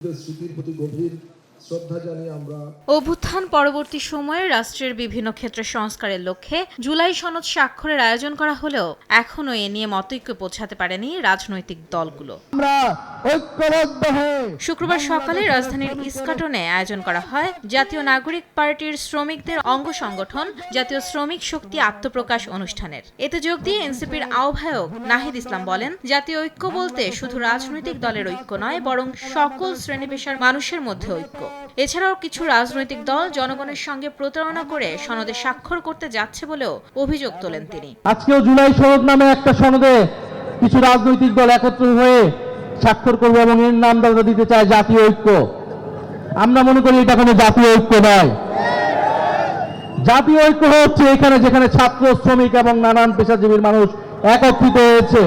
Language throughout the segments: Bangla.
স্মৃতির প্রতি গভীর শ্রদ্ধা জানিয়ে আমরা অভ্যুত্থান পরবর্তী সময়ে রাষ্ট্রের বিভিন্ন ক্ষেত্রে সংস্কারের লক্ষ্যে জুলাই সনদ স্বাক্ষরের আয়োজন করা হলেও এখনও এ নিয়ে মতৈক্য পৌঁছাতে পারেনি রাজনৈতিক দলগুলো। আমরা শুক্রবার সকালে রাজধানীর ইস্কাটনে আয়োজন করা হয়। জাতীয় নাগরিক পার্টির শ্রমিকদের অঙ্গ সংগঠন জাতীয় শ্রমিক শক্তি আত্মপ্রকাশ অনুষ্ঠানের। এতে যোগ দিয়ে এনসিপির আহ্বায়ক নাহিদ ইসলাম বলেন জাতীয় ঐক্য বলতে শুধু রাজনৈতিক দলের ঐক্য নয় বরং সকল শ্রেণি পেশার মানুষের মধ্যে ঐক্য। এছাড়াও কিছু রাজনৈতিক দল জনগণের সঙ্গে প্রতারণা করে সনদে স্বাক্ষর করতে যাচ্ছে বলেও অভিযোগ তোলেন তিনি। আজকেও জুলাই সনদ নামে একটা সনদে কিছু রাজনৈতিক দল একত্র হয়ে স্বাক্ষর করবে এবং এর নাম দাদা দিতে চায় জাতীয় ঐক্য। আমরা মনে করি এটা কোনো জাতীয় ঐক্য নয়। জাতীয় ঐক্য হচ্ছে এখানে যেখানে ছাত্র, শ্রমিক এবং নানান পেশাজীবীর মানুষ একত্রিত হয়েছে।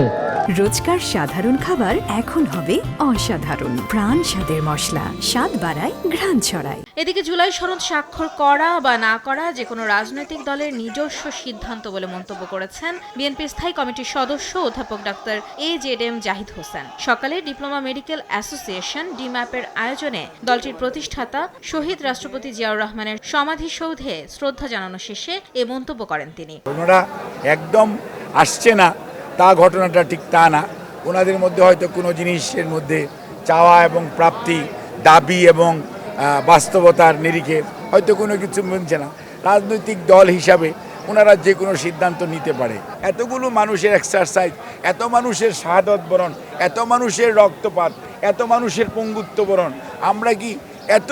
রোজকার সাধারণ খাবার এখন হবে অসাধারণ। প্রাণ স্বাদের মশলা স্বাদ বাড়ায় ঘ্রাণ ছড়ায়। এদিকে জুলাই সনদ স্বাক্ষর করা বা না করা যে কোনো রাজনৈতিক দলের নিজস্ব সিদ্ধান্ত বলে মন্তব্য করেছেন বিএনপির স্থায়ী কমিটির সদস্য অধ্যাপক doctor A Z M Zahid Hossain. সকালে ডিপ্লোমা মেডিকেল অ্যাসোসিয়েশন ডিম্যাপের আয়োজনে দলটির প্রতিষ্ঠাতা শহীদ রাষ্ট্রপতি জিয়াউর রহমানের সমাধিসৌধে শ্রদ্ধা জানানো শেষে এ মন্তব্য করেন তিনি। ওনারা একদম আসছে না তা ঘটনাটা ঠিক তা না। ওনাদের মধ্যে হয়তো কোনো জিনিসের মধ্যে চাওয়া এবং প্রাপ্তি, দাবি এবং বাস্তবতার নিরিখে হয়তো কোনো কিছু বুঝছে না। রাজনৈতিক দল হিসাবে ওনারা যে কোনো সিদ্ধান্ত নিতে পারে। এতগুলো মানুষের এক্সারসাইজ এত মানুষের শাহাদত বরণ, এত মানুষের রক্তপাত, এত মানুষের পঙ্গুত্ব বরণ, আমরা কি এত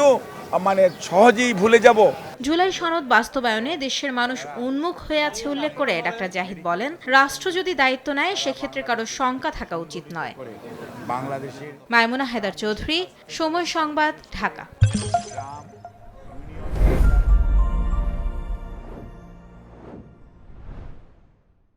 মানে সহজেই ভুলে যাব? জুলাই সনদ বাস্তবায়নে দেশের মানুষ উন্মুখ হয়ে আছে উল্লেখ করে ডাক্তার জাহিদ বলেন রাষ্ট্র যদি দায়িত্ব নেয় সেক্ষেত্রে কারও শঙ্কা থাকা উচিত নয়। মায়মুনা হায়দার চৌধুরী সময় সংবাদ ঢাকা।